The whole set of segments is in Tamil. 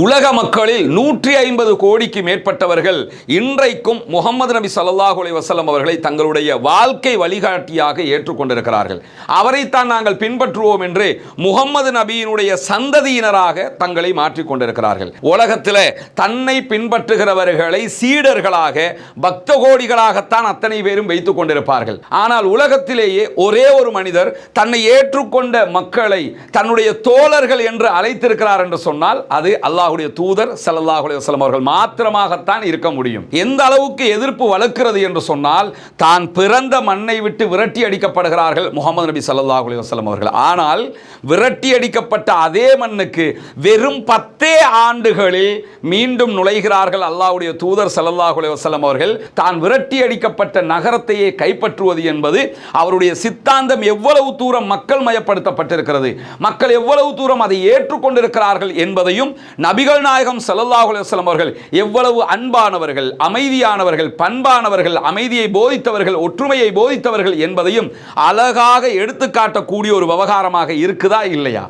உலக மக்களில் நூற்றி ஐம்பது கோடிக்கு மேற்பட்டவர்கள் இன்றைக்கும் முகமது நபி சல்லாஹ் வசலம் அவர்களை தங்களுடைய வாழ்க்கை வழிகாட்டியாக ஏற்றுக்கொண்டிருக்கிறார்கள். அவரைத்தான் நாங்கள் பின்பற்றுவோம் என்று முகமது நபியினுடைய சந்ததியினராக தங்களை மாற்றிக்கொண்டிருக்கிறார்கள். உலகத்தில் தன்னை பின்பற்றுகிறவர்களை சீடர்களாக பக்த கோடிகளாகத்தான் அத்தனை பேரும் வைத்துக் கொண்டிருப்பார்கள். ஆனால் உலகத்திலேயே ஒரே ஒரு மனிதர் தன்னை ஏற்றுக்கொண்ட மக்களை தன்னுடைய தோழர்கள் என்று அழைத்திருக்கிறார் என்று சொன்னால் அது அல்லாஹுடைய தூதர் ஸல்லல்லாஹு அலைஹி அவர்கள் மாத்திரமாகத்தான் இருக்க முடியும். எந்த அளவுக்கு எதிர்ப்பு வளர்க்கிறது என்று சொன்னால் தான் பிறந்த மண்ணை விட்டு விரட்டி அடிக்கப்படுகிறார்கள் முகமது நபி ஸல்லல்லாஹு அலைஹி வஸல்லம் அவர்கள். ஆனால் விரட்டி அடிக்கப்பட்ட அதே மண்ணுக்கு வெறும் பத்தே ஆண்டுகளில் மீண்டும் நுழைகிறார்கள் அல்லாஹ்வுடைய தூதர் ஸல்லல்லாஹு அலைஹி வஸல்லம் அவர்கள். தான் விரட்டி அடிக்கப்பட்ட நகரத்தையே கைப்பற்றுவது என்பது அவருடைய சித்தாந்தம் எவ்வளவு தூரம் மக்கள் மயப்படுத்தப்பட்டிருக்கிறது மக்கள் எவ்வளவு தூரம் அதை ஏற்றுக்கொண்டிருக்கிறார்கள் என்பதையும் நபிகள் நாயகம் ஸல்லல்லாஹு அலைஹி அவர்கள் எவ்வளவு அன்பானவர்கள் அமைதியானவர்கள் பண்பானவர்கள் அமைதியை போதித்தவர்கள் ஒற்றுமையை போதித்தவர்கள் என்பதையும் அழகாக எடுத்துக்காட்டக்கூடிய ஒரு விவகாரமாக இருக்குதா இல்லையா?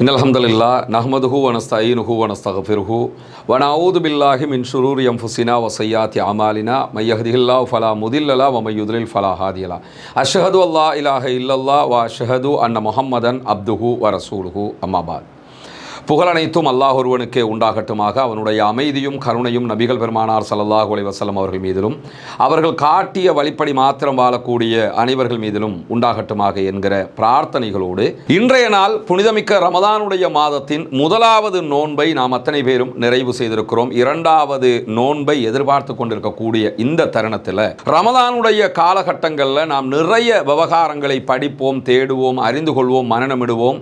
إن الحمد لله نحمده ونستعينه ونستغفره ونعوذ بالله من شرور أنفسنا وسيئات أعمالنا. من يهده الله فلا مضل له ومن يضلل فلا هادي له. أشهد أن لا إله إلا الله وأشهد أن محمدا عبده ورسوله. أما بعد. புகழனைத்தும் அல்லாஹ் ஒருவனுக்கே உண்டாகட்டுமாக. அவனுடைய அமைதியும் கருணையும் நபிகள் பெருமானார் ஸல்லல்லாஹு அலைஹி அவர்கள் மீதிலும் அவர்கள் காட்டிய வழிப்படி மாத்திரம் வாழக்கூடிய அனைவர்கள் மீதிலும் உண்டாகட்டுமாக என்கிற பிரார்த்தனைகளோடு இன்றைய நாள் புனிதமிக்க ரமதானுடைய மாதத்தின் முதலாவது நோன்பை நாம் அத்தனை பேரும் நிறைவு செய்திருக்கிறோம். இரண்டாவது நோன்பை எதிர்பார்த்து கொண்டிருக்கக்கூடிய இந்த தருணத்தில் ரமதானுடைய காலகட்டங்களில் நாம் நிறைய விவகாரங்களை படிப்போம் தேடுவோம் அறிந்து கொள்வோம் மனநமிடுவோம்.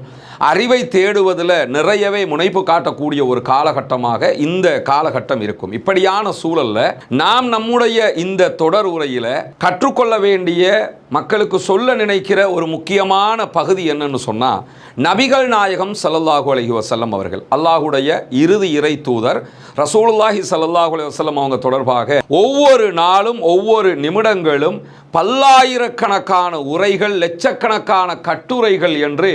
அறிவை தேடுவதில் நிறையவே முனைப்பு காட்டக்கூடிய ஒரு காலகட்டமாக இந்த காலகட்டம் இருக்கும். இப்படியான சூழல்ல நாம் நம்முடைய இந்த தொடர் உரையில் கற்றுக்கொள்ள வேண்டிய மக்களுக்கு சொல்ல நினைக்கிற ஒரு முக்கியமான பகுதி என்னன்னு சொன்னா நபிகள் நாயகம் சல்லல்லாஹு அலஹி வசல்லம் அவர்கள் அல்லாஹுடைய இறுதி இறை தூதர் ரசூலுல்லாஹி ஸல்லல்லாஹு வசலம் அவங்க தொடர்பாக ஒவ்வொரு நாளும் ஒவ்வொரு நிமிடங்களும் பல்லாயிரக்கணக்கான உரைகள் லட்சக்கணக்கான கட்டுரைகள் என்று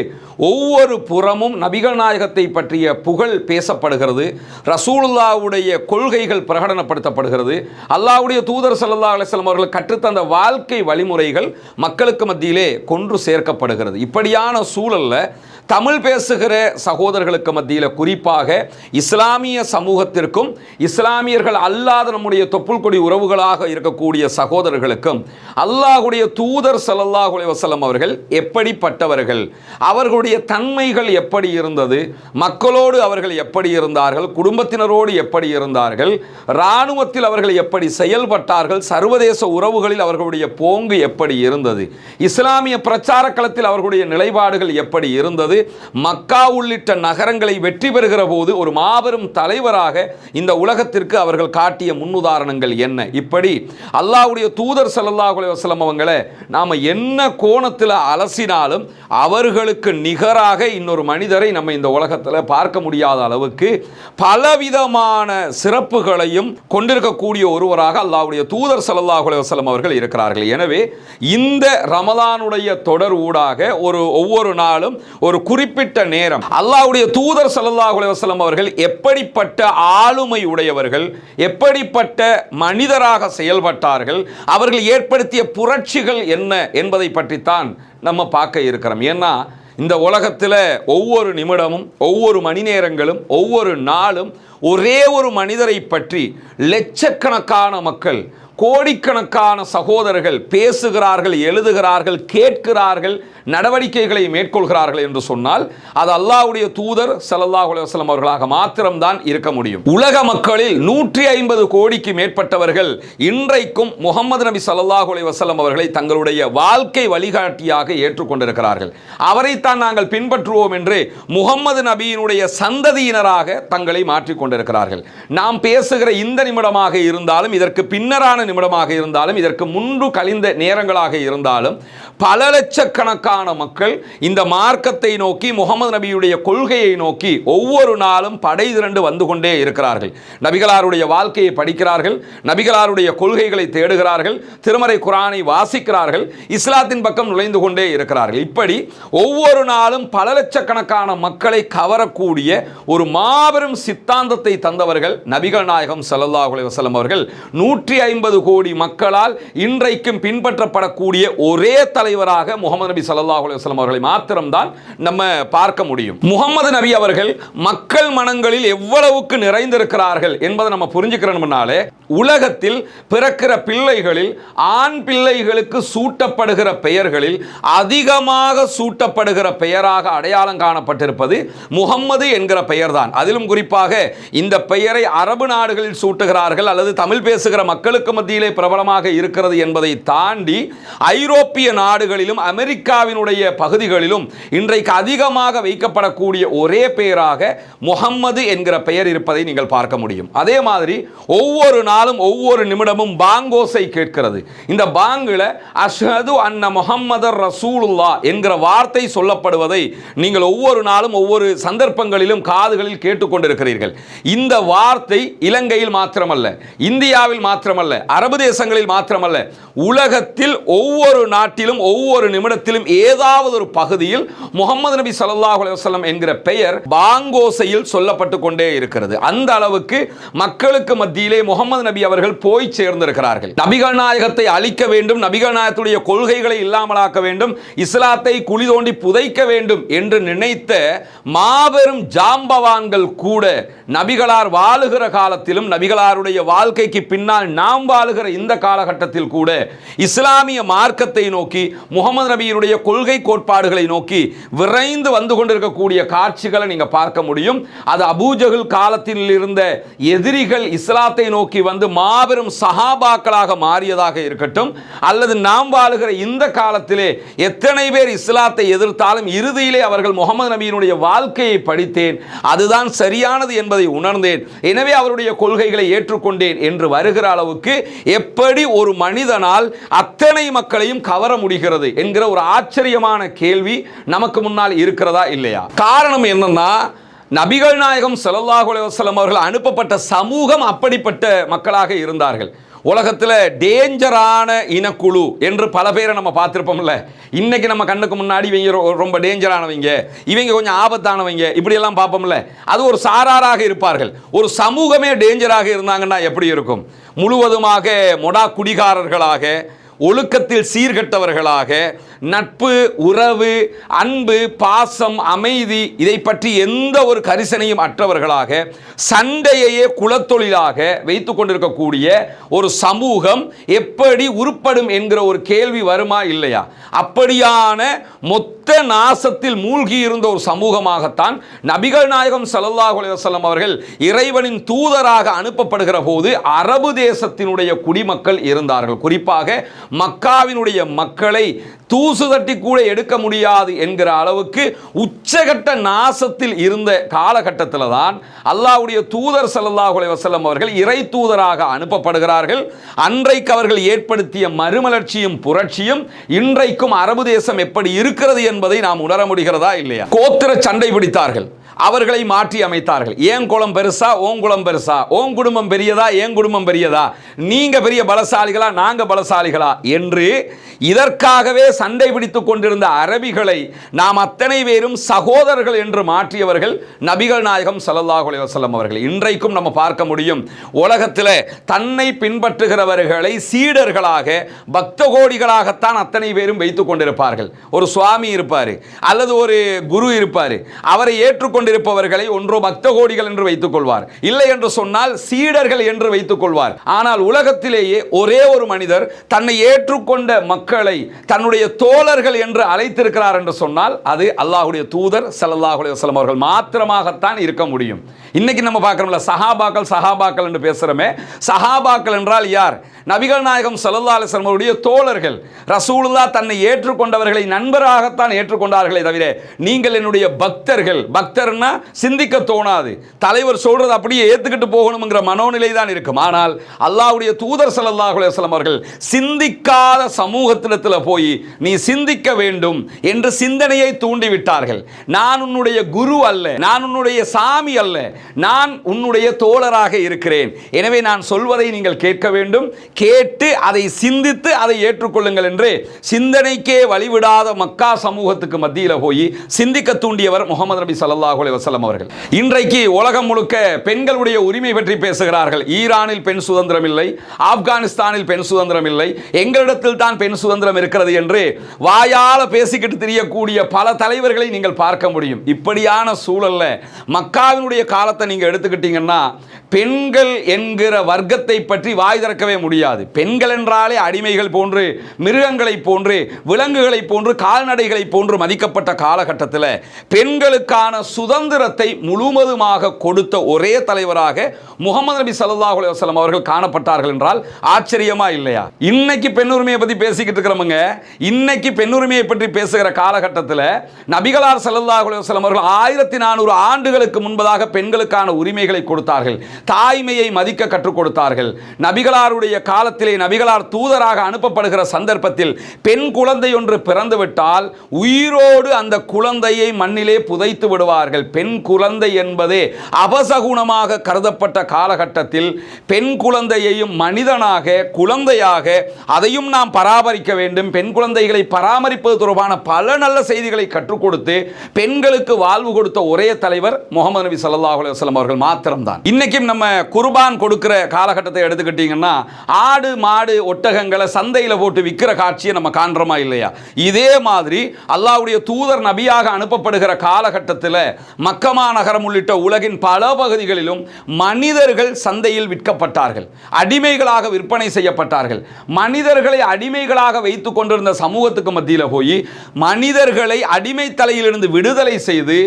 ஒவ்வொரு புறமும் நபிகள் நாயகத்தை பற்றிய புகழ் பேசப்படுகிறது. ரசூலுல்லாவுடைய கொள்கைகள் பிரகடனப்படுத்தப்படுகிறது. அல்லாவுடைய தூதர் சல்லா அலிஸ்லாம் அவர்கள் கற்றுத்தந்த வாழ்க்கை வழிமுறைகள் மக்களுக்கு மத்தியிலே கொன்று சேர்க்கப்படுகிறது. இப்படியான சூழல்ல தமிழ் பேசுகிற சகோதரர்களுக்கு மத்தியில் குறிப்பாக இஸ்லாமிய சமூகத்திற்கும் இஸ்லாமியர்கள் அல்லாத நம்முடைய தொப்புள் கொடி உறவுகளாக இருக்கக்கூடிய சகோதரர்களுக்கும் அல்லாஹுடைய தூதர் ஸல்லல்லாஹு வசலம் அவர்கள் எப்படிப்பட்டவர்கள்? அவர்களுடைய தன்மைகள் எப்படி இருந்தது? மக்களோடு அவர்கள் எப்படி இருந்தார்கள்? குடும்பத்தினரோடு எப்படி இருந்தார்கள்? இராணுவத்தில் அவர்கள் எப்படி செயல்பட்டார்கள்? சர்வதேச உறவுகளில் அவர்களுடைய போங்கு எப்படி இருந்தது? இஸ்லாமிய பிரச்சார களத்தில் அவர்களுடைய நிலைப்பாடுகள் எப்படி இருந்தது? மக்கா உள்ளிட்ட நகரங்களை வெற்றி பெறுகிற போது ஒரு மாபெரும் தலைவராக இந்த உலகத்திற்கு அவர்கள் காட்டிய முன்னுதாரணங்கள் என்ன? இப்படி அல்லாவுடைய தூதர் ஸல்லல்லாஹு அலைஹி அவங்களை நாம என்ன கோணத்தில் அலசினாலும் அவர்களுக்கு நிகராக இன்னொரு மனிதரை நம்ம இந்த உலகத்தில் பார்க்க முடியாத அளவுக்கு பலவிதமான சிறப்புகளையும் கொண்டிருக்கக்கூடிய ஒருவராக அல்லாவுடைய தூதர் ஸல்லல்லாஹு அலைஹி அவர்கள் இருக்கிறார்கள். எனவே இந்த ரமலானுடைய தொடர் ஊடாக ஒரு ஒவ்வொரு நாளும் ஒரு குறிப்பிட்ட நேரம் அல்லாவுடைய தூதர் ஸல்லல்லாஹு அலைஹி அவர்கள் எப்படிப்பட்ட ஆளுமை உடையவர்கள் எப்படிப்பட்ட மனிதராக செயல்பட்டார்கள் அவர்கள் ஏற்படுத்திய புரட்சிகள் என்ன என்பதை பற்றித்தான் நம்ம பார்க்க இருக்கிறோம். ஏன்னா இந்த உலகத்தில் ஒவ்வொரு நிமிடமும் ஒவ்வொரு மணி நேரங்களும் ஒவ்வொரு நாளும் ஒரே ஒரு மனிதரை பற்றி லட்சக்கணக்கான மக்கள் கோடிக்கணக்கான சகோதரர்கள் பேசுகிறார்கள் எழுதுகிறார்கள் கேட்கிறார்கள் நடவடிக்கைகளை மேற்கொள்கிறார்கள் என்று சொன்னால் அது அல்லாஹ்வுடைய தூதர் சல்லல்லாஹ் அலுவலம் அவர்களாக மாத்திரம்தான் இருக்க முடியும். உலக மக்களில் நூற்றி ஐம்பது கோடிக்கு மேற்பட்டவர்கள் இன்றைக்கும் முகமது நபி சல்லாஹ் அலுவலம் அவர்களை தங்களுடைய வாழ்க்கை வழிகாட்டியாக ஏற்றுக்கொண்டிருக்கிறார்கள். அவரைத்தான் நாங்கள் பின்பற்றுவோம் என்று முகமது நபியினுடைய சந்ததியினராக தங்களை மாற்றிக் கொண்டிருக்கிறார்கள் நாம் பேசுகிற இந்த நிமிடமாக இருந்தாலும் இதற்கு பின்னரான நிமிடமாக இருந்தாலும் இதற்கு முன்பு கழிந்த நேரங்களாக இருந்தாலும் பல லட்சக்கணக்கான மக்கள் இந்த மார்க்கத்தை நோக்கி முகமது நபியுடைய கொள்கையை நோக்கி ஒவ்வொரு நாளும் படை திரண்டு வந்து கொண்டே இருக்கிறார்கள். நபிகளாருடைய வாழ்க்கையை படிக்கிறார்கள் நபிகளாருடைய கொள்கைகளை தேடுகிறார்கள் திருமறை குரானை வாசிக்கிறார்கள் இஸ்லாத்தின் பக்கம் நுழைந்து கொண்டே இருக்கிறார்கள். இப்படி ஒவ்வொரு நாளும் பல லட்சக்கணக்கான மக்களை கவரக்கூடிய ஒரு மாபெரும் சித்தாந்தத்தை தந்தவர்கள் நபிகள் நாயகம் ஸல்லல்லாஹு அலி வசலம் அவர்கள். நூற்றி ஐம்பது ஐம்பது கோடி மக்களால் இன்றைக்கும் பின்பற்றப்படக்கூடிய ஒரே தலைவராக முகமது நபி சல்லாஹ் அலுவலம் அவர்களை மாத்திரம்தான் நம்ம பார்க்க முடியும். முகமது நபி அவர்கள் மக்கள் மனங்களில் எவ்வளவுக்கு நிறைந்திருக்கிறார்கள் என்பதை நம்ம புரிஞ்சுக்கிறோம்னாலே உலகத்தில் பிறக்கிற பிள்ளைகளில் ஆண் பிள்ளைகளுக்கு சூட்டப்படுகிற பெயர்களில் அதிகமாக சூட்டப்படுகிற பெயராக அடையாளம் காணப்பட்டிருப்பது முகம்மது என்கிற பெயர்தான். அதிலும் குறிப்பாக இந்த பெயரை அரபு நாடுகளில் சூட்டுகிறார்கள் அல்லது தமிழ் பேசுகிற மக்களுக்கு மத்தியிலே பிரபலமாக இருக்கிறது என்பதை தாண்டி ஐரோப்பிய நாடுகளிலும் அமெரிக்காவினுடைய பகுதிகளிலும் இன்றைக்கு அதிகமாக வைக்கப்படக்கூடிய ஒரே பெயராக முகம்மது என்கிற பெயர் இருப்பதை நீங்கள் பார்க்க முடியும். அதே மாதிரி ஒவ்வொரு நாளும் ஒவ்வொரு நிமிடமும் பாங்கோசை கேட்கிறது. இந்த பாங்கில் அஷது அன்ன முகம்மதர் ரசூலுல்லா என்கிற வார்த்தை சொல்லப்படுவதை நீங்கள் ஒவ்வொரு நாளும் ஒவ்வொரு சந்தர்ப்பங்களிலும் காதுகளில் கேட்டுக்கொண்டிருக்கிறீர்கள். இந்த வார்த்தை இலங்கையில் மாத்திரமல்ல இந்தியாவில் மாத்திரமல்ல அரபு தேசங்களில் மாத்திரமல்ல உலகத்தில் ஒவ்வொரு நாட்டிலும் ஒவ்வொரு நிமிடத்திலும் ஏதாவது ஒரு பகுதியில் முகமது நபி சல்லாஹ் அலுவலம் என்கிற பெயர் பாங்கோசையில் சொல்லப்பட்டு கொண்டே இருக்கிறது. அந்த அளவுக்கு மக்களுக்கு மத்தியிலே முகமது நபி அவர்கள் போய் சேர்ந்திருக்கிறார்கள். நபிகள் நாயகத்தை அழிக்க வேண்டும் நபிகள் நாயகத்துடைய கொள்கைகளை இல்லாமலாக்க வேண்டும் இஸ்லாத்தை குழி தோண்டி புதைக்க வேண்டும் என்று நினைத்த மாபெரும் ஜாம்பவான்கள் கூட நபிகளார் வாழுகிற காலத்திலும் நபிகளாருடைய வாழ்க்கைக்கு பின்னால் நாம் வாழுகிற இந்த காலகட்டத்தில் கூட இஸ்லாமிய மார்க்கத்தை நோக்கி முகமது நபியினுடைய கொள்கை கோட்பாடுகளை நோக்கி விரைந்து வந்து கொண்டிருக்கக்கூடிய காட்சிகளை நீங்கள் பார்க்க முடியும். அது அபூஜகுல் காலத்தில் இருந்த எதிரிகள் இஸ்லாத்தை நோக்கி வந்து மாபெரும் சஹாபாக்களாக மாறியதாக இருக்கட்டும். அல்லது நாம் வாழுகிற இந்த காலத்திலே எத்தனை பேர் இஸ்லாத்தை எதிர்த்தாலும் இறுதியிலே அவர்கள் முகமது நபியினுடைய வாழ்க்கையை படித்தேன். அதுதான் சரியானது என்பதை உணர்ந்தேன். எனவே அவருடைய கொள்கைகளை ஏற்றுக்கொண்டேன் என்று வருகிற அளவுக்கு எப்படி ஒரு மனிதனால் அத்தனை மக்களையும் கவர முடிகிறது என்கிற ஒரு ஆச்சரியமான கேள்வி நமக்கு முன்னால் இருக்கிறதா இல்லையா? காரணம் என்னன்னா நபிகள் நாயகம் ஸல்லல்லாஹு அலைஹி அவர்கள் அனுப்பப்பட்ட சமூகம் அப்படிப்பட்ட மக்களாக இருந்தார்கள். உலகத்தில் டேஞ்சரான இனக்குழு என்று பல பேரை நம்ம பார்த்துருப்போம்ல. இன்னைக்கு நம்ம கண்ணுக்கு முன்னாடி இவங்க ரொம்ப டேஞ்சரானவங்க இவங்க கொஞ்சம் ஆபத்தானவங்க இப்படியெல்லாம் பார்ப்போம்ல. அது ஒரு சாராராக இருப்பார்கள். ஒரு சமூகமே டேஞ்சராக இருந்தாங்கன்னா எப்படி இருக்கும்? முழுவதுமாக மொடா குடிகாரர்களாக ஒழுக்கத்தில் சீர்கெட்டவர்களாக நட்பு உறவு அன்பு பாசம் அமைதி இதை பற்றி எந்த ஒரு கரிசனையும் அற்றவர்களாக சண்டையையே குலத்தொழிலாக வைத்துக் கொண்டிருக்கக்கூடிய ஒரு சமூகம் எப்படி உருப்படும் என்கிற ஒரு கேள்வி வருமா இல்லையா? அப்படியான மொத்த நாசத்தில் மூழ்கி இருந்த ஒரு சமூகமாகத்தான் நபிகள் நாயகம் ஸல்லல்லாஹு அலுவலம் அவர்கள் இறைவனின் தூதராக அனுப்பப்படுகிற போது அரபு தேசத்தினுடைய குடிமக்கள் இருந்தார்கள். குறிப்பாக மக்காவினுடைய மக்களை தூசு தட்டி கூட எடுக்க முடியாது என்கிற அளவுக்கு உச்சகட்ட நாசத்தில் இருந்த காலகட்டத்தில் தான் அல்லாஹ்வுடைய தூதர் ஸல்லல்லாஹு அலைஹி அவர்கள் இறை தூதராக அனுப்பப்படுகிறார்கள். அன்றைக்கு அவர்கள் ஏற்படுத்திய மறுமலர்ச்சியும் புரட்சியும் இன்றைக்கும் அரபு தேசம் எப்படி இருக்கிறது என்பதை நாம் உணர முடிகிறதா இல்லையா? கோத்திர சண்டை பிடித்தார்கள். அவர்களை மாற்றி அமைத்தார்கள். ஏன் குளம் பெருசா? ஓம் குளம் பெருசா? ஓம் குடும்பம் பெரியதா? ஏன் குடும்பம் பெரியதா? நீங்க பெரிய பலசாலிகளா? நாங்க பலசாலிகளா? என்று இதற்காகவே சண்டை பிடித்துக் கொண்டிருந்த அரபிகளை நாம் அத்தனை பேரும் சகோதரர்கள் என்று மாற்றியவர்கள் நபிகள் நாயகம் ஸல்லல்லாஹு அலைஹி அவர்கள். இன்றைக்கும் நம்ம பார்க்க முடியும் உலகத்தில் தன்னை பின்பற்றுகிறவர்களை சீடர்களாக பக்த கோடிகளாகத்தான் அத்தனை பேரும் வைத்துக் கொண்டிருப்பார்கள். ஒரு சுவாமி இருப்பார் அல்லது ஒரு குரு இருப்பார். அவரை கொண்டிருப்பவர்களை ஒன்றோ பக்த கோடிகள் என்று வைத்துக் கொள்வார் இல்லை என்று சொன்னால் சீடர்கள் என்று வைத்துக் கொள்வார் ஆனால் உலகத்திலேயே ஒரே ஒரு மனிதர் தன்னை ஏற்றுக்கொண்ட மக்களை தன்னுடைய தோழர்கள் என்று அழைத்திருக்கிறார் என்று சொன்னால் அது அல்லாஹுடைய தூதர் ஸல்லல்லாஹு அவர்கள் மாத்திரமாகத்தான் இருக்க முடியும். இன்னைக்கு நம்ம பார்க்குறோம்ல சஹாபாக்கள் சஹாபாக்கள் என்று பேசுகிறோமே சஹாபாக்கள் என்றால் யார்? நபிகள் நாயகம் ஸல்லல்லாஹு அலைஹி அவருடைய தோழர்கள். ரசூலுல்லா தன்னை ஏற்றுக்கொண்டவர்களை நண்பராகத்தான் ஏற்றுக்கொண்டார்களே தவிர நீங்கள் என்னுடைய பக்தர்கள். பக்தர்னா சிந்திக்க தோணாது. தலைவர் சொல்றது அப்படியே ஏற்றுக்கிட்டு போகணுங்கிற மனோநிலை தான் இருக்கும். ஆனால் அல்லாவுடைய தூதர் ஸல்லல்லாஹு அலுவலம் அவர்கள் சிந்திக்காத சமூகத்திடத்தில் போய் நீ சிந்திக்க வேண்டும் என்று சிந்தனையை தூண்டிவிட்டார்கள். நான் உன்னுடைய குரு அல்ல. நான் உன்னுடைய சாமி அல்ல. நான் உன்னுடைய தோழராக இருக்கிறேன். எனவே நான் சொல்வதை நீங்கள் கேட்க வேண்டும். கேட்டு அதை சிந்தித்து அதை ஏற்றுக்கொள்ளுங்கள் என்று சிந்தனைக்கே வழிவிடாத மக்கா சமூகத்துக்கு மத்தியில் போய் சிந்திக்க தூண்டியவர் முகமது நபி ஸல்லல்லாஹு அலைஹி அவர்கள். இன்றைக்கு உலகம் முழுக்க பெண்களுடைய உரிமை பற்றி பேசுகிறார்கள். ஈரானில் பெண் சுதந்திரம் இல்லை ஆப்கானிஸ்தானில் பெண் சுதந்திரம் இல்லை எங்களிடத்தில் தான் பெண் சுதந்திரம் இருக்கிறது என்று வாயால பேசிக்கிட்டு தெரியக்கூடிய பல தலைவர்களை நீங்கள் பார்க்க முடியும். இப்படியான சூழல்ல மக்காவினுடைய கால காலத்தை நீங்கள் எடுத்துக்கிட்டீங்கன்னா பெண்கள் என்கிற வர்க்கத்தை பற்றி வாய் திறக்கவே முடியாது. பெண்கள் என்றாலே அடிமைகள் போன்று மிருகங்களை போன்று விலங்குகளை போன்று கால்நடைகளைப் போன்று மதிக்கப்பட்ட காலகட்டத்தில் பெண்களுக்கான சுதந்திரத்தை முழுவதுமாக கொடுத்த ஒரே தலைவராக முகமது நபி சல்லாஹ் அலுவலம் அவர்கள் காணப்பட்டார்கள் என்றால் ஆச்சரியமா இல்லையா? இன்னைக்கு பெண் உரிமையை பேசிக்கிட்டு இருக்கிறவங்க இன்னைக்கு பெண் உரிமையை பற்றி பேசுகிற காலகட்டத்தில் நபிகளார் சல்லாஹ் அலுவலம் அவர்கள் ஆயிரத்தி நானூறு ஆண்டுகளுக்கு முன்பதாக பெண்களுக்கான உரிமைகளை கொடுத்தார்கள். தாய்மையை மதிக்க கற்றுக் கொடுத்தார்கள். நபிகளாருடைய காலத்திலே நபிகளார் தூதராக அனுப்பப்படுகிற சந்தர்ப்பத்தில் பெண் குழந்தை ஒன்று பிறந்துவிட்டால் உயிரோடு அந்த குழந்தையை மண்ணிலே புதைத்து விடுவார்கள். பெண் குழந்தை என்பதே அபசகுணமாக கருதப்பட்ட காலகட்டத்தில் பெண் குழந்தையையும் மனிதனாக குழந்தையாக அதையும் நாம் பராமரிக்க வேண்டும். பெண் குழந்தைகளை பராமரிப்பது தொடர்பான பல நல்ல செய்திகளை கற்றுக் கொடுத்து பெண்களுக்கு வாழ்வு கொடுத்த ஒரே தலைவர் முகமது நபி ஸல்லல்லாஹு அலைஹி அவர்கள் மாத்திரம்தான். இன்னைக்கும் நம்ம குர்பான் கொடுக்கிற காலகட்டத்தை எடுத்துக்கிட்டீங்கன்னா ஆடு மாடு ஒட்டகங்களை சந்தையில் போட்டு விற்கிற காட்சியை நம்ம காண்றோமா இல்லையா? இதே மாதிரி அல்லாவுடைய தூதர் நபியாக அனுப்பப்படுகிற காலகட்டத்தில் மக்கமா நகரம் உள்ளிட்ட உலகின் பல பகுதிகளிலும் மனிதர்கள் சந்தையில் விற்கப்பட்டார்கள். அடிமைகளாக விற்பனை செய்யப்பட்டார்கள். மனிதர்களை அடிமைகளாக வைத்துக் கொண்டிருந்த சமூகத்துக்கு மத்தியில் போய் மனிதர்களை அடிமை தலையிலிருந்து விடுதலை செய்து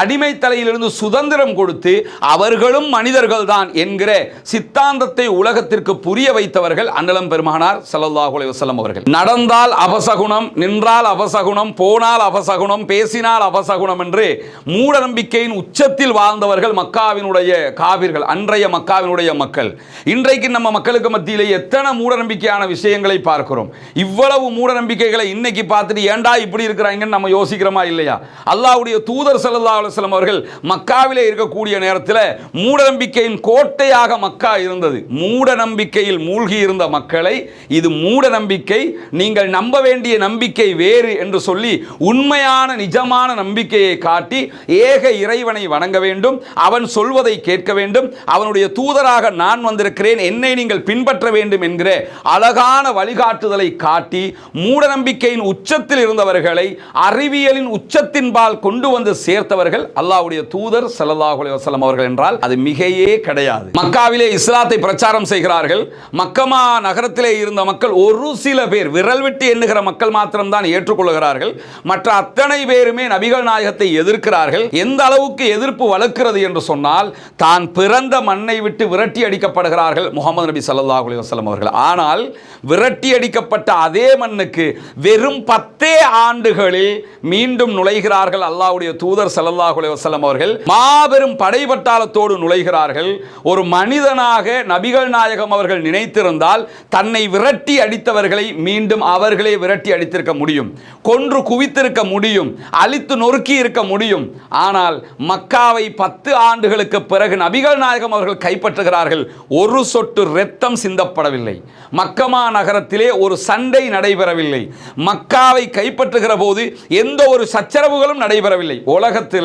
அடிமை தலையிலிருந்து சுதந்திரம் கொடுத்து அவர்களும் மனிதர்கள் தான் என்கிற சித்தாந்தத்தை உலகத்திற்கு புரிய வைத்தவர்கள் அன்னலம் பெருமானார் ஸல்லல்லாஹு வசலம் அவர்கள். நடந்தால் அபசகுணம் நின்றால் அபசகுணம் போனால் அபசகுணம் பேசினால் அபசகுணம் என்று மூட நம்பிக்கையின் உச்சத்தில் வாழ்ந்தவர்கள் மக்காவினுடைய காவிர்கள் அன்றைய மக்காவினுடைய மக்கள். இன்றைக்கு நம்ம மக்களுக்கு மத்தியிலே எத்தனை மூட நம்பிக்கையான விஷயங்களை பார்க்கிறோம். இவ்வளவு மூட நம்பிக்கைகளை இன்னைக்கு பார்த்துட்டு ஏன்டா இப்படி இருக்கிறாங்கன்னு நம்ம யோசிக்கிறோமா இல்லையா? அல்லாவுடைய தூதர் சல்லா அலுவலம் அவர்கள் மக்காவிலே இருக்கக்கூடிய நேரத்தில் மூட நம்பிக்கையின் கோட்டையாக மக்கா இருந்தது. மூட நம்பிக்கையில் மூழ்கி இருந்த மக்களை இது மூட நம்பிக்கை நீங்கள் நம்ப வேண்டிய நம்பிக்கை வேறு என்று சொல்லி உண்மையான நிஜமான நம்பிக்கையை காட்டி ஏக இறைவனை வணங்க வேண்டும். அவன் சொல்வதை கேட்க வேண்டும். அவனுடைய தூதராக நான் வந்திருக்கிறேன். என்னை நீங்கள் பின்பற்ற வேண்டும் என்கிற அழகான வழிகாட்டுதலை காட்டி மூட நம்பிக்கையின் உச்சத்தில் இருந்தவர்களை அறிவியலின் உச்சத்தின்பால் கொண்டு வந்து சேர்த்தவர்கள் அல்லாவுடைய தூதர் ஸல்லல்லாஹு வசலம் அவர்கள் என்றால் அது மிகையே கிடையாது. மக்காவிலே இஸ்லாத்தை பிரச்சாரம் செய்கிறார்கள். மக்கமா நகரத்திலே இருந்த மக்கள் ஒரு சில பேர் விரல் விட்டு எண்ணுகிற மக்கள் மாத்திரம்தான் ஏற்றுக்கொள்கிறார்கள். மற்ற அத்தனை பேருமே நபிகள் நாயகத்தை எதிர்க்கிறார்கள். எந்த அளவுக்கு எதிர்ப்பு வளர்க்கிறது என்று சொன்னால் தான் பிறந்த மண்ணை விட்டு விரட்டி அடிக்கப்படுகிறார்கள் முகமது நபி ஸல்லல்லாஹு அலி வசலம் அவர்கள். ஆனால் விரட்டி அடிக்கப்பட்ட அதே மண்ணுக்கு வெறும் பத்தே ஆண்டுகளில் மீண்டும் நுழைகிறார்கள் அல்லாவுடைய தூதர் சல்லாஹ் அலி வசலம் அவர்கள். மாபெரும் படை படைபட்டாளத்தோடு நுழைகிறார்கள். ஒரு மனிதனாக நபிகள் நாயகம் அவர்கள் நினைத்திருந்தால் தன்னை விரட்டி அடித்தவர்களை மீண்டும் அவர்களே விரட்டி அடித்திருக்க முடியும். கொன்று குவித்திருக்க முடியும். அழித்து நொறுக்கி இருக்க முடியும். ஆனால் மக்காவை பத்து ஆண்டுகளுக்கு பிறகு நபிகள் நாயகம் அவர்கள் கைப்பற்றுகிறார்கள். ஒரு சொட்டு இரத்தம் சிந்தப்படவில்லை. மக்கமா நகரத்திலே ஒரு சண்டை நடைபெறவில்லை. மக்காவை கைப்பற்றுகிற போது எந்த ஒரு சச்சரவுகளும் நடைபெறவில்லை. உலகத்தில்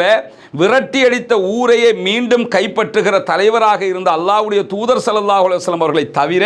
விரட்டி அடித்த ஊரையே மீண்டும் கைப்பற்றுகிற தலைவராக இருந்த அல்லாவுடைய தூதர் ஸல்லல்லாஹு அலைஹி அவர்களை தவிர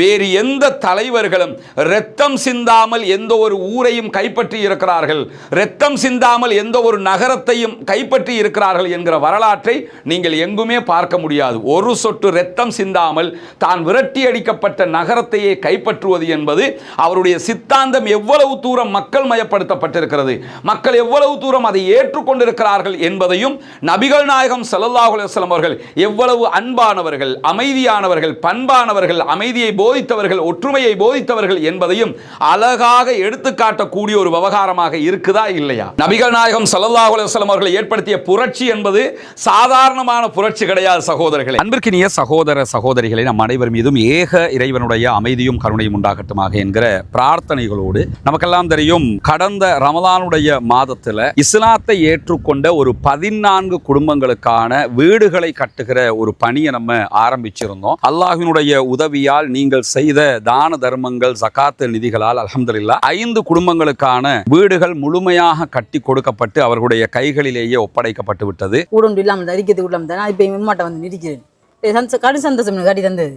வேறு எந்த தலைவர்களும் இரத்தம் சிந்தாமல் எந்த ஒரு ஊரையும் கைப்பற்றி இருக்கிறார்கள். இரத்தம் சிந்தாமல் எந்த ஒரு நகரத்தையும் கைப்பற்றி இருக்கிறார்கள் என்கிற வரலாற்றை நீங்கள் எங்குமே பார்க்க முடியாது. ஒரு சொட்டு இரத்தம் சிந்தாமல் தான் விரட்டி அடிக்கப்பட்ட நகரத்தையே கைப்பற்றுவது என்பது அவருடைய சித்தாந்தம் எவ்வளவு தூரம் மக்கள் மயப்படுத்தப்பட்டிருக்கிறது. மக்கள் எவ்வளவு தூரம் அதை ஏற்றுக்கொண்டிருக்கிறார்கள் என்பதையும் நபிகள் நாயகம் செல்ல சல்லாஹ் அலுவலம் அவர்கள் எவ்வளவு அன்பானவர்கள் அமைதியானவர்கள் பண்பானவர்கள் அமைதியை போதித்தவர்கள் ஒற்றுமையை போதித்தவர்கள் என்பதையும் அழகாக எடுத்துக்காட்டக்கூடிய ஒரு விவகாரமாக இருக்குதா இல்லையா? நபிகள் நாயகம் சல்லாஹ் அலுவலம் அவர்கள் ஏற்படுத்திய புரட்சி என்பது சாதாரணமான புரட்சி கிடையாது சகோதரர்களே. அன்பிற்கினிய சகோதர சகோதரிகளை நம் அனைவர் மீதும் ஏக இறைவனுடைய அமைதியும் கருணையும் உண்டாகட்டுமாக என்கிற பிரார்த்தனைகளோடு நமக்கெல்லாம் தெரியும் கடந்த ரமலானுடைய மாதத்தில் இஸ்லாத்தை ஏற்றுக்கொண்ட ஒரு பதினான்கு குடும்பங்களுக்கான வீடுகளை கட்டுகிற ஒரு பணியை நம்ம ஆரம்பிச்சிருந்தோம். அல்லாஹினுடைய உதவியால் நீங்கள் செய்த தான தர்மங்கள் ஜகாத்து நிதிகளால் அல்ஹம்துலில்லாஹ் ஐந்து குடும்பங்களுக்கான வீடுகள் முழுமையாக கட்டி கொடுக்கப்பட்டு அவர்களுடைய கைகளிலேயே ஒப்படைக்கப்பட்டு விட்டது. கூடொன்று இல்லாமல் தான் இருக்கிறது இல்லாமல் தான் நான் இப்போ என் மாட்ட வந்து நிற்கிறேன். கடு சந்தோஷம் கட்டி தந்தது.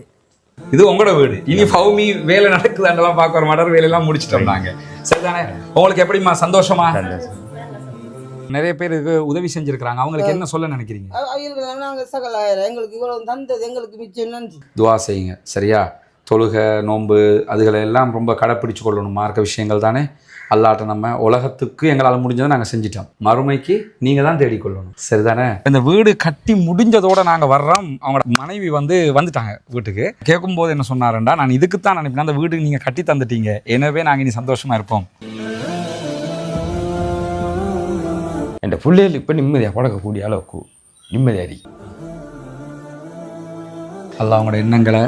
இது உங்களோட வீடு. இனி ஃபவுமி வேலை நடக்குதாண்டெல்லாம் பார்க்க வர மாட்டார். வேலையெல்லாம் முடிச்சிட்டோம் நாங்க சரிதானே? உங்களுக்கு எப்படிம்மா? சந்தோஷமா. நிறைய பேருக்கு உதவி செஞ்சிருக்கிறாங்க. அவங்களுக்கு என்ன சொல்ல நினைக்கிறீங்க? நாங்கள் சகல எங்களுக்கு இவ்வளவு தந்தது எங்களுக்கு மிச்சம் நன்றி. துவா செய்யுங்க. சரியா? தொழுகை நோன்பு அதுகளை எல்லாம் ரொம்ப கடைப்பிடிச்சு கொள்ளணும். மார்க்க விஷயங்கள் தானே? அல்லாட்ட நம்ம உலகத்துக்கு எங்களால் முடிஞ்சதை நாங்கள் செஞ்சிட்டோம். மறுமைக்கு நீங்கள் தான் தேடிக்கொள்ளணும். சரிதானே? இந்த வீடு கட்டி முடிஞ்சதோட நாங்கள் வர்றோம். அவங்களோட மனைவி வந்து வந்துட்டாங்க வீட்டுக்கு. கேட்கும்போது என்ன சொன்னாருண்டா நான் இதுக்கு தான் நினைப்பேன். அந்த வீடு நீங்கள் கட்டி தந்துட்டீங்க. எனவே நாங்கள் இனி சந்தோஷமா இருப்போம். என் பிள்ளைகள் இப்போ நிம்மதியாக பழக்கக்கூடிய அளவுக்கு நிம்மதியாக இருக்கு அல்லா அவங்களோட எண்ணங்களை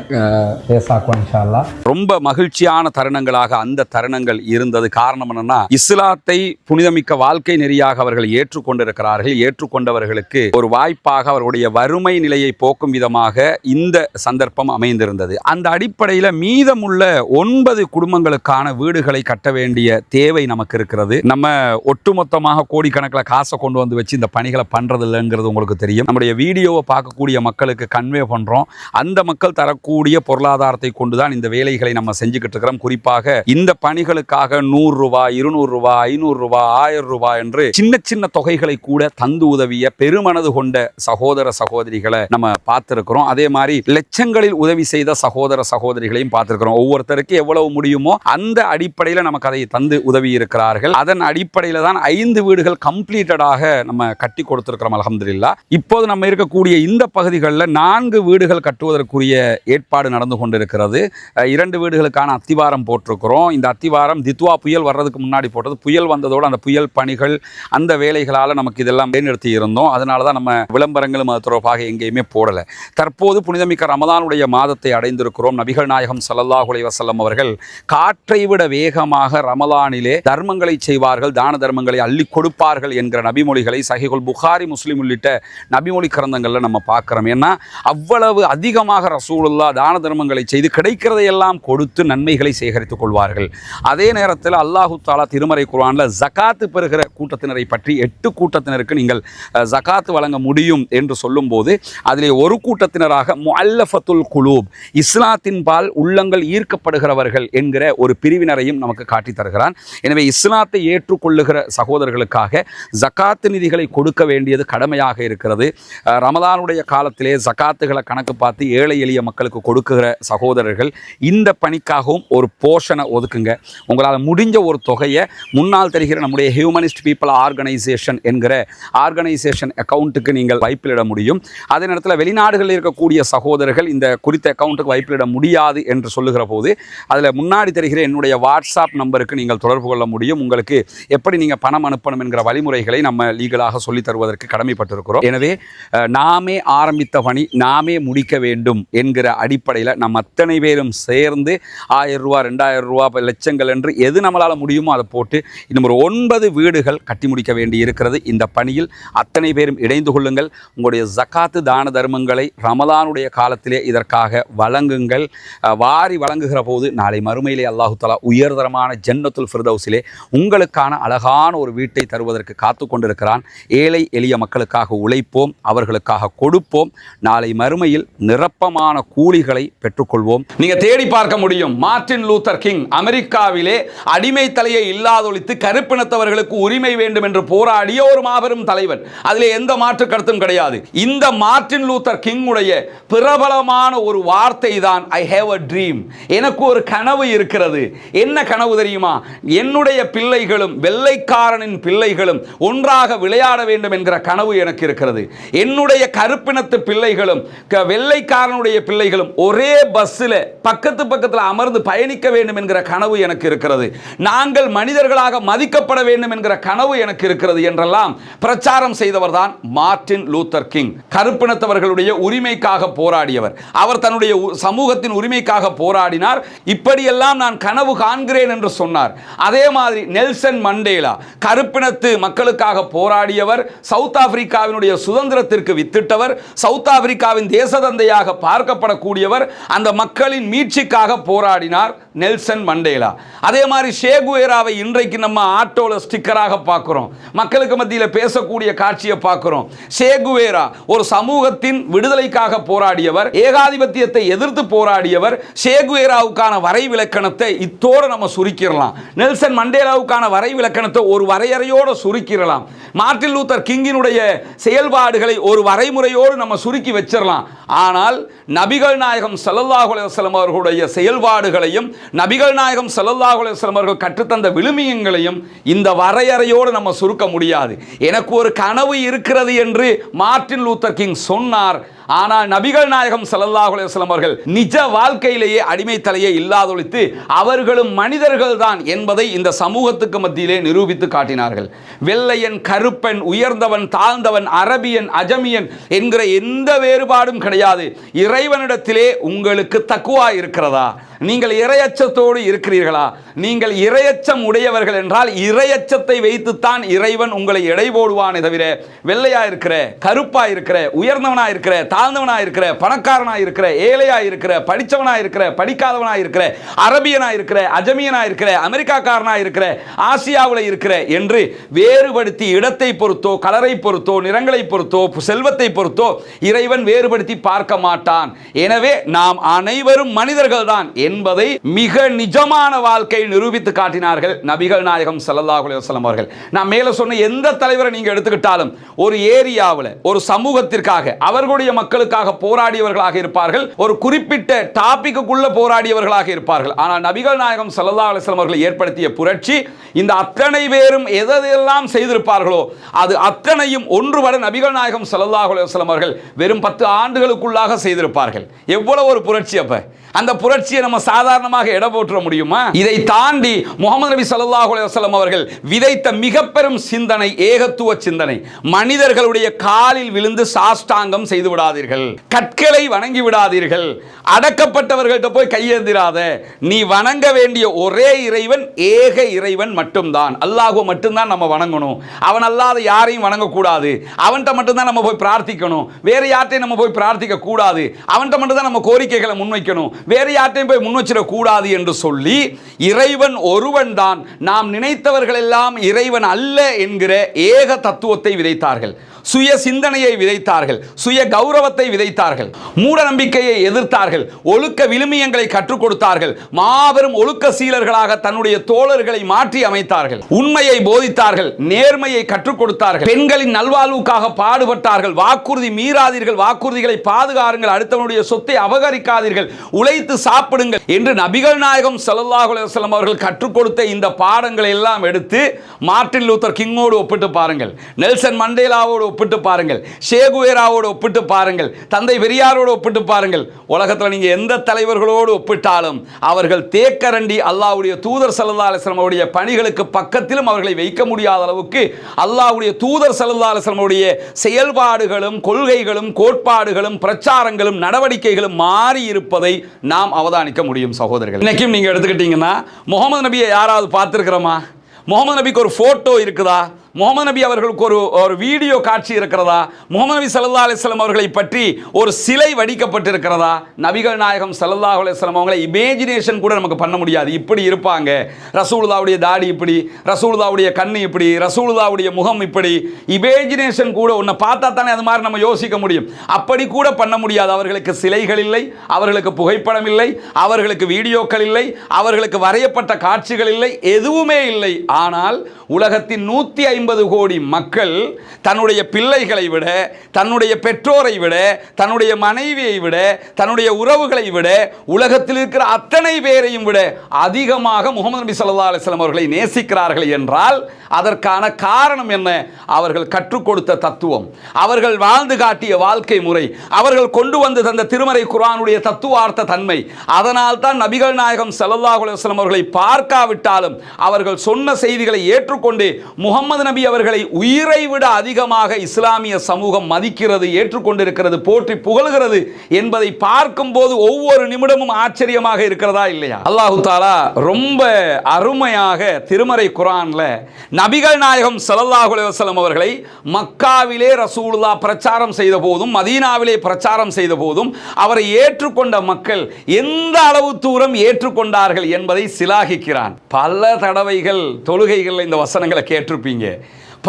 பேசாக்குவான் ரொம்ப மகிழ்ச்சியான தருணங்களாக அந்த தருணங்கள் இருந்தது. காரணம் என்னன்னா இஸ்லாத்தை புனிதமிக்க வாழ்க்கை நெறியாக அவர்கள் ஏற்றுக்கொண்டிருக்கிறார்கள். ஏற்றுக்கொண்டவர்களுக்கு ஒரு வாய்ப்பாக அவர்களுடைய வறுமை நிலையை போக்கும் விதமாக இந்த சந்தர்ப்பம் அமைந்திருந்தது. அந்த அடிப்படையில் மீதமுள்ள ஒன்பது குடும்பங்களுக்கான வீடுகளை கட்ட வேண்டிய தேவை நமக்கு இருக்கிறது. நம்ம ஒட்டுமொத்தமாக கோடிக்கணக்கில் காசை கொண்டு வந்து வச்சு இந்த பணிகளை பண்றது இல்லைங்கிறது உங்களுக்கு தெரியும். நம்முடைய வீடியோவை பார்க்கக்கூடிய மக்களுக்கு கன்வே பண்றோம். அந்த மக்கள் தரக்கூடிய பொருளாதாரத்தை கொண்டுதான் இந்த வேலைகளை நம்ம செஞ்சுக்கிட்டு இருக்கிறோம். குறிப்பாக இந்த பணிகளுக்காக நூறு ரூபாய் இருநூறு ரூபாய் ஐநூறு ரூபாய் ஆயிரம் ரூபாய் என்று சின்ன சின்ன தொகைகளை கூட தந்து உதவிய பெருமனது கொண்ட சகோதர சகோதரிகளை நம்ம பார்த்திருக்கிறோம். அதே மாதிரி லட்சங்களில் உதவி செய்த சகோதர சகோதரிகளையும் பார்த்திருக்கிறோம். ஒவ்வொருத்தருக்கு எவ்வளவு முடியுமோ அந்த அடிப்படையில் நமக்கு அதை தந்து உதவி இருக்கிறார்கள். அதன் அடிப்படையில் தான் ஐந்து வீடுகள் கம்ப்ளீட்டடாக நம்ம கட்டி கொடுத்திருக்கிறோம் அலமதுல்லா இப்போது நம்ம இருக்கக்கூடிய இந்த பகுதிகளில் நான்கு வீடுகள் கட்டுவதற்குரிய ஏற்பாடு நடந்து கொண்டிருக்கிறது. இரண்டு வீடுகளுக்கான அத்திவாரம் போட்டிருக்கிறோம். இந்த அத்திவாரம் தித்வா புயல் வர்றதுக்கு முன்னாடி போட்டது. புயல் வந்ததோடு அந்த புயல் பணிகள் அந்த வேலைகளால் நமக்கு இதெல்லாம் நிறுத்தி இருந்தோம். அதனால தான் நம்ம விளம்பரங்களும் அது தொடர்பாக எங்கேயுமே போடலை. தற்போது புனிதமிக்க ரமதானுடைய மாதத்தை அடைந்திருக்கிறோம். நபிகள் நாயகம் ஸல்லல்லாஹு வசல்லம் அவர்கள் காற்றை விட வேகமாக ரமலானிலே தர்மங்களை செய்வார்கள் தான தர்மங்களை அள்ளி கொடுப்பார்கள் என்கிற நபிமொழிகளை சஹிகுல் புகாரி முஸ்லீம் உள்ளிட்ட நபிமொழி கிரந்தங்களில் நம்ம பார்க்குறோம். ஏன்னா அவ்வளவு அதிக அதிகமாக ரசூலுல்லா தான தர்மங்களை செய்து கிடைக்கிறதையெல்லாம் கொடுத்து நன்மைகளை சேகரித்துக் கொள்வார்கள். அதே நேரத்தில் அல்லாஹு தாலா திருமறை குர்ஆன்ல ஜகாத்து பெறுகிற கூட்டத்தினரை பற்றி எட்டு கூட்டத்தினருக்கு நீங்கள் ஜகாத்து வழங்க முடியும் என்று சொல்லும்போது அதிலே ஒரு கூட்டத்தினராக முல்லஃபத்துல் குலூப் இஸ்லாத்தின் பால் உள்ளங்கள் ஈர்க்கப்படுகிறவர்கள் என்கிற ஒரு பிரிவினரையும் நமக்கு காட்டித் தருகிறான். எனவே இஸ்லாத்தை ஏற்றுக்கொள்ளுகிற சகோதரர்களுக்காக ஜகாத்து நிதிகளை கொடுக்க வேண்டியது கடமையாக இருக்கிறது. ரமதானுடைய காலத்திலே ஜக்காத்துகளை கணக்கு பார்த்து ஏழை எளிய மக்களுக்கு கொடுக்குற சகோதரர்கள் இந்த பணிக்காகவும் ஒரு போஷனை ஒதுக்குங்க. உங்களால் முடிஞ்ச ஒரு தொகையை முன்னால் தெரிகிற நம்முடைய ஹியூமனிஸ்ட் பீப்புள் ஆர்கனைசேஷன் என்கிற ஆர்கனைசேஷன் அக்கௌண்ட்டுக்கு நீங்கள் வைப்பிலிட முடியும். அதே நேரத்தில் வெளிநாடுகளில் இருக்கக்கூடிய சகோதரர்கள் இந்த குறித்த அக்கௌண்ட்டுக்கு வைப்பிலிட முடியாது என்று சொல்லுகிற போது அதில் முன்னாடி தெரிகிற என்னுடைய வாட்ஸ்அப் நம்பருக்கு நீங்கள் தொடர்பு கொள்ள முடியும். உங்களுக்கு எப்படி நீங்கள் பணம் அனுப்பணும் என்கிற வழிமுறைகளை நம்ம லீகலாக சொல்லித் தருவதற்கு கடமைப்பட்டிருக்கிறோம். எனவே நாமே ஆரம்பித்த பணி நாமே முடிக்க வேண்டும். என்கிற அடிப்படையில் நம்ம அத்தனை பேரும் சேர்ந்து ஆயிரம் ரூபா ரெண்டாயிரம் ரூபா லட்சங்கள் என்று எது நம்மளால் முடியுமோ அதை போட்டு இன்னும் ஒரு ஒன்பது வீடுகள் கட்டி முடிக்க வேண்டி இருக்கிறது. இந்த பணியில் அத்தனை பேரும் இணைந்து கொள்ளுங்கள். உங்களுடைய ஜக்காத்து தான தர்மங்களை ரமதானுடைய காலத்திலே இதற்காக வழங்குங்கள். வாரி வழங்குகிற போது நாளை மறுமையிலே அல்லாஹு தலா உயர்தரமான ஜன்னத்துல் ஃபிர்தௌஸிலே உங்களுக்கான அழகான ஒரு வீட்டை தருவதற்கு காத்து கொண்டிருக்கிறான். ஏழை எளிய மக்களுக்காக உழைப்போம். அவர்களுக்காக கொடுப்போம். நாளை மறுமையில் நிற நிரப்பமான கூலிகளை பெற்றுக்கொள்வோம். நீங்க தேடி பார்க்க முடியும். மார்டின் லூத்தர் கிங் அமெரிக்காவிலே அடிமை தலையை இல்லாதொழித்து கருப்பினத்தவர்களுக்கு உரிமை வேண்டும் என்று போராடிய ஒரு மாபெரும் தலைவன். அதில் எந்த மாற்று கருத்தும் கிடையாது. இந்த மார்டின் லூத்தர் கிங் உடைய பிரபலமான ஒரு வார்த்தை தான் ஐ ஹேவ் அ ட்ரீம் எனக்கு ஒரு கனவு இருக்கிறது. என்ன கனவு தெரியுமா? என்னுடைய பிள்ளைகளும் வெள்ளைக்காரனின் பிள்ளைகளும் ஒன்றாக விளையாட வேண்டும் என்கிற கனவு எனக்கு இருக்கிறது. என்னுடைய கருப்பினத்து பிள்ளைகளும் வெள்ளை வேலைக்காரனுடைய பிள்ளைகளும் ஒரே பஸ்ஸில் பக்கத்து பக்கத்தில் அமர்ந்து பயணிக்க வேண்டும் என்கிற கனவு எனக்கு இருக்கிறது. நாங்கள் மனிதர்களாக மதிக்கப்பட வேண்டும் என்கிற கனவு எனக்கு இருக்கிறது என்றெல்லாம் பிரச்சாரம் செய்தவர் தான் மார்ட்டின் லூத்தர் கிங். கருப்பினத்தவர்களுடைய உரிமைக்காக போராடியவர். அவர் தன்னுடைய சமூகத்தின் உரிமைக்காக போராடினார். இப்படியெல்லாம் நான் கனவு காண்கிறேன் என்று சொன்னார். அதே மாதிரி நெல்சன் மண்டேலா கருப்பினத்து மக்களுக்காக போராடியவர். சவுத் ஆப்பிரிக்காவினுடைய சுதந்திரத்திற்கு வித்திட்டவர். சவுத் ஆப்பிரிக்காவின் தேசதந்தையாக பார்க்கப்படக்கூடியவர் அந்த மக்களின் மீட்சிக்காக போராடினார் நெல்சன் மண்டேலா. அதே மாதிரி ஷேகுவேராவை இன்றைக்கு நம்ம ஆட்டோல ஸ்டிக்கராக பார்க்குறோம். மக்களுக்கு மத்தியில் பேசக்கூடிய காட்சியை பார்க்குறோம். ஷேகுவேரா ஒரு சமூகத்தின் விடுதலைக்காக போராடியவர் ஏகாதிபத்தியத்தை எதிர்த்து போராடியவர் ஷேகுவேராவுக்கான வரைவிலக்கணத்தை இத்தோடு நம்ம சுருக்கிடலாம். நெல்சன் மண்டேலாவுக்கான வரைவிலக்கணத்தை ஒரு வரையறையோடு சுருக்கிடலாம். மார்ட்டின் லூத்தர் கிங்கினுடைய செயல்பாடுகளை ஒரு வரைமுறையோடு நம்ம சுருக்கி வச்சிடலாம். ஆனால் நபிகள் நாயகம் ஸல்லல்லாஹு அலைஹி அவர்களுடைய செயல்பாடுகளையும் நபிகள் நாயகம் ஸல்லல்லாஹு அவர்கள் கற்றுத்தந்த விழுமியங்களையும் இந்த வரையறையோடு நம்ம சுருக்க முடியாது. எனக்கு ஒரு கனவு இருக்கிறது என்று மார்ட்டின் லூத்தர் கிங் சொன்னார் ஆனால் நபிகள் நாயகம் ஸல்லல்லாஹு அலுவலம் அவர்கள் நிஜ வாழ்க்கையிலேயே அடிமை தலையை இல்லாதொழித்து அவர்களும் மனிதர்கள் தான் என்பதை இந்த சமூகத்துக்கு மத்தியிலே நிரூபித்து காட்டினார்கள். வெள்ளையன் கருப்பன் உயர்ந்தவன் தாழ்ந்தவன் அரபியன் அஜமியன் என்கிற எந்த வேறுபாடும் கிடையாது. இறைவனிடத்திலே உங்களுக்கு தக்குவா இருக்கிறதா? நீங்கள் இரையச்சத்தோடு இருக்கிறீர்களா? நீங்கள் இரையச்சம் உடையவர்கள் என்றால் இரையச்சத்தை வைத்துத்தான் இறைவன் உங்களை எடை போடுவானே தவிர வெள்ளையா இருக்கிற கருப்பா இருக்கிற உயர்ந்தவனா இருக்கிற தாழ்ந்தவனா இருக்கிற பணக்காரனா இருக்கிற ஏழையா இருக்கிற படிச்சவனா இருக்கிற படிக்காதவனா இருக்கிற அரபியனா இருக்கிற அஜமியனா இருக்கிற அமெரிக்காக்காரனா இருக்கிற ஆசியாவில் இருக்கிற என்று வேறுபடுத்தி இடத்தை பொறுத்தோ கலரை பொறுத்தோ நிறங்களை பொறுத்தோ செல்வத்தை பொறுத்தோ இறைவன் வேறுபடுத்தி பார்க்க மாட்டான். எனவே நாம் அனைவரும் மனிதர்கள் தான் என்பதை மிக நிஜமான வாழ்க்கை நிரூபித்து காட்டினார்கள் நபிகள் நாயகம் ஸல்லல்லாஹு அலைஹி அவர்கள். நான் மேலே சொன்ன எந்த தலைவரை நீங்கள் எடுத்துக்கிட்டாலும் ஒரு ஏரியாவில் ஒரு சமூகத்திற்காக அவர்களுடைய மக்களுக்காக போராடியவர்களாக இருப்பார்கள் ஒரு குறிப்பிட்ட டாபிக்குள்ள போராடியவர்களாக இருப்பார்கள். ஆனால் நபிகள் நாயகம் ஸல்லல்லாஹு அலுவலம் அவர்கள் ஏற்படுத்திய புரட்சி இந்த அத்தனை பேரும் எதையெல்லாம் செய்திருப்பார்களோ அது அத்தனையும் ஒன்றுபட நபிகள் நாயகம் ஸல்லல்லாஹு அலைஹி அவர்கள் வெறும் பத்து ஆண்டுகளுக்குள்ளாக செய்திருப்பார்கள். எவ்வளவு ஒரு புரட்சி அப்போ. அந்த புரட்சியை நம்ம சாதாரணமாக எடை போற்ற முடியுமா? இதை தாண்டி முகமது நபி சல்லாஹ் அலுவலம் அவர்கள் விதைத்த மிக பெரும் சிந்தனை ஏகத்துவ சிந்தனை மனிதர்களுடைய காலில் விழுந்து சாஷ்டாங்கம் செய்து விடாதீர்கள். கற்களை வணங்கி விடாதீர்கள். அடக்கப்பட்டவர்கள்ட்ட போய் கையேந்திராத நீ வணங்க வேண்டிய ஒரே இறைவன் ஏக இறைவன் மட்டும்தான். அல்லாஹுவ மட்டும்தான் நம்ம வணங்கணும். அவன் அல்லாத யாரையும் வணங்கக்கூடாது. அவன்கிட்ட மட்டும்தான் நம்ம போய் பிரார்த்திக்கணும். வேற யார்ட்டையும் நம்ம போய் பிரார்த்திக்க கூடாது அவன்கிட்ட மட்டும்தான் நம்ம கோரிக்கைகளை முன்வைக்கணும். வேறு யார்ட்டையும் போய் முன் வச்சிடக்கூடாது என்று சொல்லி இறைவன் ஒருவன் தான் நாம் நினைத்தவர்கள் எல்லாம் இறைவன் அல்ல என்கிற ஏக தத்துவத்தை விதைத்தார்கள். சுய சிந்தனையை விதைத்தார்கள் சுய கௌரவத்தை விதைத்தார்கள் மூட நம்பிக்கையை எதிர்த்தார்கள் ஒழுக்க விழுமியங்களை கற்றுக் கொடுத்தார்கள் மாபெரும் ஒழுக்க சீலர்களாக தன்னுடைய தோழர்களை மாற்றி அமைத்தார்கள் உண்மையை போதித்தார்கள் நேர்மையை கற்றுக் கொடுத்தார்கள் பெண்களின் நல்வாழ்வுக்காக பாடுபட்டார்கள் வாக்குறுதி மீறாதீர்கள் வாக்குறுதிகளை பாதுகாருங்கள் அடுத்தவனுடைய சொத்தை அபகரிக்காதீர்கள் உழைத்து சாப்பிடுங்கள் என்று நபிகள் நாயகம் ஸல்லல்லாஹு அலைஹி அவர்கள் கற்றுக் கொடுத்த இந்த பாடங்களை எல்லாம் எடுத்து மார்ட்டின் லூத்தர் கிங்கோடு ஒப்பிட்டு பாருங்கள் நெல்சன் மண்டேலாவோடு ஒப்பிட்டு பாருங்கள். ஷேகுவேராவோடு ஒப்பிட்டு பாருங்கள். தந்தை பெரியாரோடு ஒப்பிட்டு பாருங்கள். உலகத்தில் நீங்கள் எந்த தலைவர்களோடு ஒப்பிட்டாலும் அவர்கள் தேக்கரண்டி அல்லாஹ்வுடைய தூதர் சல்லா அலிஸ்லமுடைய பணிகளுக்கு பக்கத்திலும் அவர்களை வைக்க முடியாத அளவுக்கு அல்லாவுடைய தூதர் சல்லா அலிஸ்லமுடைய செயல்பாடுகளும் கொள்கைகளும் கோட்பாடுகளும் பிரச்சாரங்களும் நடவடிக்கைகளும் மாறி இருப்பதை நாம் அவதானிக்க முடியும் சகோதரர்கள். இன்னைக்கும் நீங்கள் எடுத்துக்கிட்டீங்கன்னா முகமது நபியை யாராவது பார்த்துருக்கிறோமா? முகமது நபிக்கு ஒரு ஃபோட்டோ இருக்குதா? முகமது நபி அவர்களுக்கு ஒரு ஒரு வீடியோ காட்சி இருக்கிறதா? முகமது நபி சல்லா அலிஸ்லாம் அவர்களை பற்றி ஒரு சிலை வடிக்கப்பட்டிருக்கிறதா? நபிகள் நாயகம் சல்லா அலிஸ்லாம் அவங்களை இமேஜினேஷன் கூட நமக்கு பண்ண முடியாது. இப்படி இருப்பாங்க. ரசூலுதாவுடைய தாடி இப்படி ரசூலுதாவுடைய கண்ணு இப்படி ரசூலுதாவுடைய முகம் இப்படி. இமேஜினேஷன் கூட உன்னை பார்த்தா தானே அது மாதிரி நம்ம யோசிக்க முடியும். அப்படி கூட பண்ண முடியாது. அவர்களுக்கு சிலைகள் இல்லை அவர்களுக்கு புகைப்படம் இல்லை அவர்களுக்கு வீடியோக்கள் இல்லை அவர்களுக்கு வரையப்பட்ட காட்சிகள் இல்லை எதுவுமே இல்லை. ஆனால் உலகத்தின் நூற்றி ஐம்பது ஐம்பது கோடி மக்கள் தன்னுடைய பிள்ளைகளை விட தன்னுடைய பெற்றோரை விட தன்னுடைய மனைவியை விட தன்னுடைய உறவுகளை விட உலகத்தில் இருக்கிற அத்தனை பேரையும் விட அதிகமாக முகமது நபி சல்லா அலிஸ்லாம் அவர்களை நேசிக்கிறார்கள் என்றால் அதற்கான காரணம் என்ன? அவர்கள் கற்றுக் கொடுத்த தத்துவம். அவர்கள் வாழ்ந்து காட்டிய வாழ்க்கை முறை. அவர்கள் கொண்டு வந்து தந்த திருமறை குரானுடைய தத்துவார்த்த தன்மை. அதனால் தான் நபிகள் நாயகம் ஸல்லல்லாஹு அலுவலம் அவர்களை பார்க்காவிட்டாலும் அவர்கள் சொன்ன செய்திகளை ஏற்றுக்கொண்டு முகமது நபி அவர்களை உயிரை விட அதிகமாக இஸ்லாமிய சமூகம் மதிக்கிறது ஏற்றுக்கொண்டிருக்கிறது போற்றி புகழ்கிறது என்பதை பார்க்கும்போது ஒவ்வொரு நிமிடமும் ஆச்சரியமாக இருக்கிறதா இல்லையா? அல்லாஹு தாலா ரொம்ப அருமையாக திருமறை குரான்ல நபிகள் நாயகம் சலல்லாஹு அலுவலம் அவர்களை மக்காவிலே ரசூலுல்லா பிரச்சாரம் செய்த போதும் மதீனாவிலே பிரச்சாரம் செய்த போதும் அவரை ஏற்றுக்கொண்ட மக்கள் எந்த அளவு தூரம் ஏற்றுக்கொண்டார்கள் என்பதை சிலாகிக்கிறான். பல தடவைகள் தொழுகைகளில் இந்த வசனங்களை கேட்டிருப்பீங்க.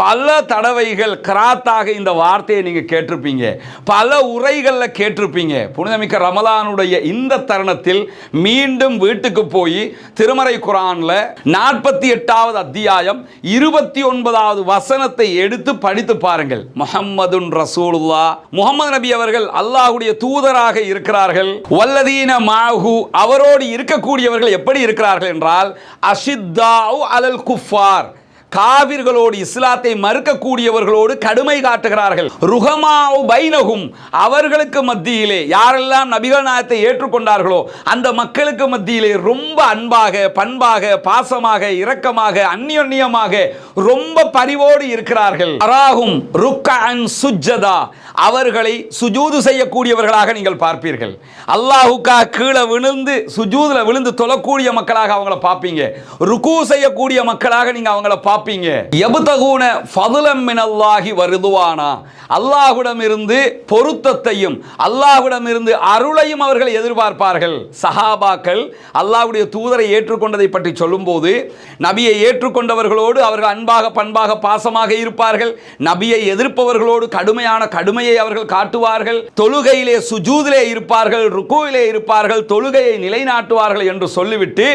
பல தடவைகள் கிராத்தாக இந்த வார்த்தையை நீங்கள் கேட்டிருப்பீங்க. பல உரைகளில் கேட்டிருப்பீங்க. புனிதமிக்க ரமலானுடைய இந்த தருணத்தில் மீண்டும் வீட்டுக்கு போய் திருமறை குரானில் நாற்பத்தி எட்டாவது அத்தியாயம் இருபத்தி ஒன்பதாவது வசனத்தை எடுத்து படித்து பாருங்கள். முகம்மதுன் ரசூலுல்லா முகமது நபி அவர்கள் அல்லாஹுடைய தூதராக இருக்கிறார்கள். வல்லதீன மாஹு அவரோடு இருக்கக்கூடியவர்கள் எப்படி இருக்கிறார்கள் என்றால் அஷித்தாவு அலல் குஃபார். காவிர்களோடு இஸ்லாத்தை மறுக்கக்கூடியவர்களோடு கடுமை காட்டுகிறார்கள். ருகமாவு பைனகும் அவர்களுக்கு மத்தியிலே யாரெல்லாம் நபிகள் நாயத்தை ஏற்றுக்கொண்டார்களோ அந்த மக்களுக்கு மத்தியிலே ரொம்ப அன்பாக பண்பாக பாசமாக இரக்கமாக அந்நியமாக ரொம்ப பரிவோடு இருக்கிறார்கள். அராகும் ருக்கன் சுஜ்ஜதா அவர்களை சுஜூது செய்யக்கூடியவர்களாக நீங்கள் பார்ப்பீர்கள். அல்லாஹுக்கா கீழே விழுந்து சுஜூதுல விழுந்து தொழக்கூடிய மக்களாக அவங்கள பார்ப்பீங்க. ருக்கு செய்யக்கூடிய மக்களாக நீங்க அவங்கள பார்ப்பீங்க எபுதகூன ஃபதுலம் மினல்லாஹி வருதுவானா. அல்லாஹ்விடம் இருந்து பொருத்தத்தையும் அல்லாஹ்விடம் இருந்து அருளையும் அவர்கள் எதிர்பார்ப்பார்கள். சஹாபாக்கள் அல்லாஹ்வுடைய தூதரை ஏற்றுக்கொண்டதை பற்றி சொல்லும்போது நபியை ஏற்றுக்கொண்டவர்களோடு அவர்கள் அன்பாக பண்பாக பாசமாக இருப்பார்கள். நபியை எதிர்ப்பவர்களோடு கடுமையான கடுமையை அவர்கள் காட்டுவார்கள். தொழுகையிலே சுஜூதிலே இருப்பார்கள் ருக்குவிலே இருப்பார்கள் தொழுகையை நிலைநாட்டுவார்கள் என்று சொல்லிவிட்டு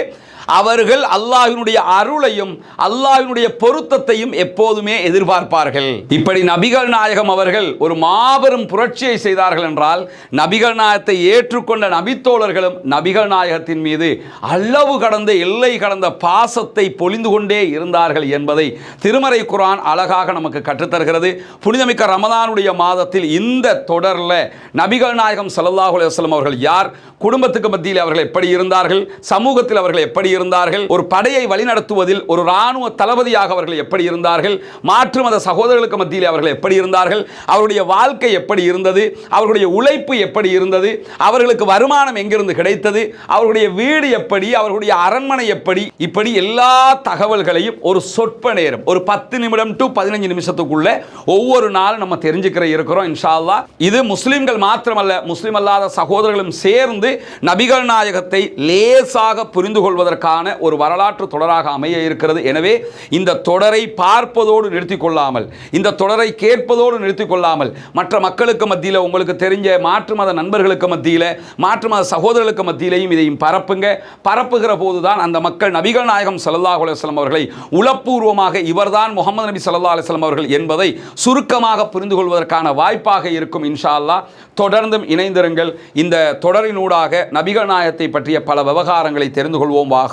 அவர்கள் அல்லாஹினுடைய அருளையும் அல்லாஹினுடைய பொருத்தத்தையும் எப்போதுமே எதிர்பார்ப்பார்கள். இப்படி நபிகள் நாயகம் அவர்கள் ஒரு மாபெரும் புரட்சியை செய்தார்கள் என்றால் நபிகள் நாயகத்தை ஏற்றுக்கொண்ட நபித்தோழர்களும் நபிகள் நாயகத்தின் மீது அளவு கடந்த எல்லை கடந்த பாசத்தை பொழிந்து கொண்டே இருந்தார்கள் என்பதை திருமறை குரான் அழகாக நமக்கு கற்றுத்தருகிறது. புனிதமிக்க ரமதானுடைய மாதத்தில் இந்த தொடரில் நபிகள் நாயகம் ஸல்லல்லாஹு அலுவலம் அவர்கள் யார்? குடும்பத்துக்கு மத்தியில் அவர்கள் எப்படி இருந்தார்கள்? சமூகத்தில் அவர்கள் எப்படி இருந்தார்கள் ஒரு படையை வழிநடத்துவதில் ஒரு இராணுவ தளபதியாக அவர்கள் எப்படி இருந்தார்கள் மாற்று மத சகோதரர்களுக்கு மத்தியில் அவர்கள் எப்படி இருந்தார்கள் அவருடைய வாழ்க்கை எப்படி இருந்தது அவர்களுடைய உழைப்பு எப்படி இருந்தது அவர்களுக்கு வருமானம் எங்கிருந்து கிடைத்தது? அவர்களுடைய வீடு எப்படி? அவர்களுடைய அரண்மனை எப்படி? இப்படி எல்லா தகவல்களையும் ஒரு சொற்ப நேரம் ஒரு பத்து நிமிடம் டு பதினஞ்சு நிமிஷத்துக்குள்ள ஒவ்வொரு நாளும் நம்ம தெரிஞ்சுக்கிற இருக்கிறோம் இன்ஷா இது முஸ்லிம்கள் மாத்திரமல்ல முஸ்லிம் அல்லாத சகோதரர்களும் சேர்ந்து நபிகள் நாயகத்தை லேசாக புரிந்து கொள்வதற்கு கொள்வதற்கான ஒரு வரலாற்று தொடராக அமைய இருக்கிறது. எனவே இந்த தொடரை பார்ப்பதோடு நிறுத்தி கொள்ளாமல் இந்த தொடரை கேட்பதோடு நிறுத்திக் கொள்ளாமல் மற்ற மக்களுக்கு மத்தியில் உங்களுக்கு தெரிஞ்ச மாற்று மத நண்பர்களுக்கு மத்தியில் மாற்று மத சகோதரர்களுக்கு மத்தியிலையும் இதையும் பரப்புங்க. பரப்புகிற போதுதான் அந்த மக்கள் நபிகள் நாயகம் சல்லா அலுவலம் அவர்களை உளப்பூர்வமாக இவர்தான் முகமது நபி சல்லா அலுவலம் அவர்கள் என்பதை சுருக்கமாக புரிந்து கொள்வதற்கான வாய்ப்பாக இருக்கும் இன்ஷா அல்லா தொடர்ந்தும் இணைந்திருங்கள். இந்த தொடரினூடாக நபிகள் நாயகத்தை பற்றிய பல விவகாரங்களை தெரிந்து கொள்வோம். வாக